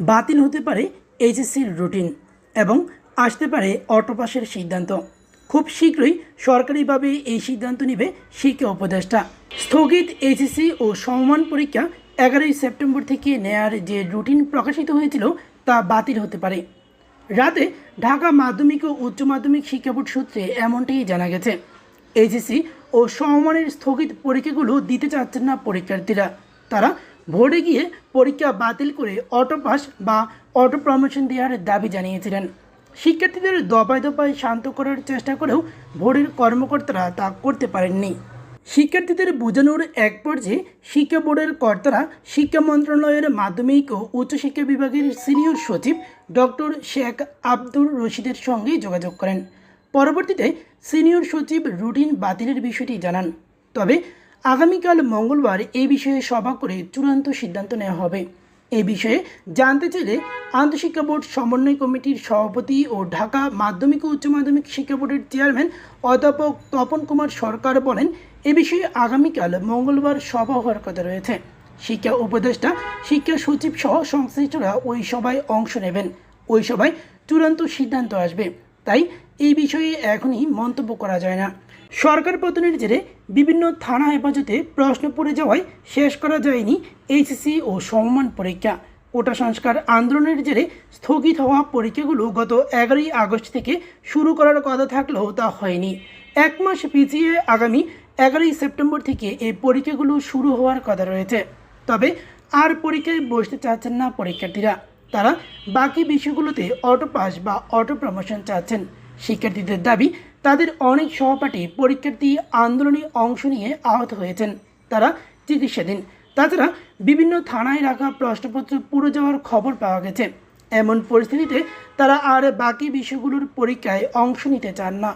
বাতিল হতে পারে এইচএসসির রুটিন এবং আসতে পারে অটোপাসের সিদ্ধান্ত। খুব শীঘ্রই সরকারিভাবে এই সিদ্ধান্ত নেবে শিক্ষা উপদেষ্টা। স্থগিত এইচএসসি ও সমমান পরীক্ষা এগারোই সেপ্টেম্বর থেকে নেয়ার যে রুটিন প্রকাশিত হয়েছিল তা বাতিল হতে পারে। রাতে ঢাকা মাধ্যমিক ও উচ্চ মাধ্যমিক শিক্ষা বোর্ড সূত্রে এমনটাই জানা গেছে। এইচএসসি ও সমমানের স্থগিত পরীক্ষাগুলো দিতে চাচ্ছেন না পরীক্ষার্থীরা। তারা ভোরে গিয়ে পরীক্ষা বাতিল করে অটো পাস বা অটো প্রমোশন দেওয়ার দাবি জানিয়েছিলেন। শিক্ষার্থীদের দফায় দফায় শান্ত করার চেষ্টা করেও ভোরের কর্মকর্তারা তা করতে পারেননি। শিক্ষার্থীদের বোঝানোর এক পর্যায়ে শিক্ষা বোর্ডের কর্তারা শিক্ষা মন্ত্রণালয়ের মাধ্যমিক ও উচ্চশিক্ষা বিভাগের সিনিয়র সচিব ডক্টর শেখ আব্দুর রশিদের সঙ্গে যোগাযোগ করেন। পরবর্তীতে সিনিয়র সচিব রুটিন বাতিলের বিষয়টি জানান। তবে আগামীকাল মঙ্গলবার এ বিষয়ে সভা করে চূড়ান্ত সিদ্ধান্ত নেওয়া হবে। এ বিষয়ে জানতে চাইলে আন্তঃশিক্ষা বোর্ড সমন্বয় কমিটির সভাপতি ও ঢাকা মাধ্যমিক ও উচ্চ মাধ্যমিক শিক্ষা বোর্ডের চেয়ারম্যান অধ্যাপক তপন কুমার সরকার বলেন, এ বিষয়ে আগামীকাল মঙ্গলবার সভা হওয়ার কথা রয়েছে। শিক্ষা উপদেষ্টা, শিক্ষা সচিব সহ সংশ্লিষ্টরা ওই সভায় অংশ নেবেন। ওই সভায় চূড়ান্ত সিদ্ধান্ত আসবে। তাই এই বিষয়ে এখনই মন্তব্য করা যায় না। সরকার পতনের জেরে বিভিন্ন থানা হেফাজতে প্রশ্ন পড়ে যাওয়ায় শেষ করা যায়নি এইচএসসি ও সমমান পরীক্ষা। কোটা সংস্কার আন্দোলনের জেরে স্থগিত হওয়া পরীক্ষাগুলো গত এগারোই আগস্ট থেকে শুরু করার কথা থাকলেও তা হয়নি। এক মাস পিছিয়ে আগামী এগারোই সেপ্টেম্বর থেকে এই পরীক্ষাগুলো শুরু হওয়ার কথা রয়েছে। তবে আর পরীক্ষায় বসতে চাচ্ছেন না পরীক্ষার্থীরা। তারা বাকি বিষয়গুলোতে অটো পাস বা অটো প্রমোশন চাচ্ছেন। শিক্ষার্থীদের দাবি, তাদের অনেক সহপাঠী পরীক্ষার্থী আন্দোলনে অংশ নিয়ে আহত হয়েছেন। তারা চিকিৎসাধীন তাছাড়া বিভিন্ন থানায় রাখা প্রশ্নপত্র পুরো যাওয়ার খবর পাওয়া গেছে। এমন পরিস্থিতিতে তারা আর বাকি বিষয়গুলোর পরীক্ষায় অংশ নিতে চান না।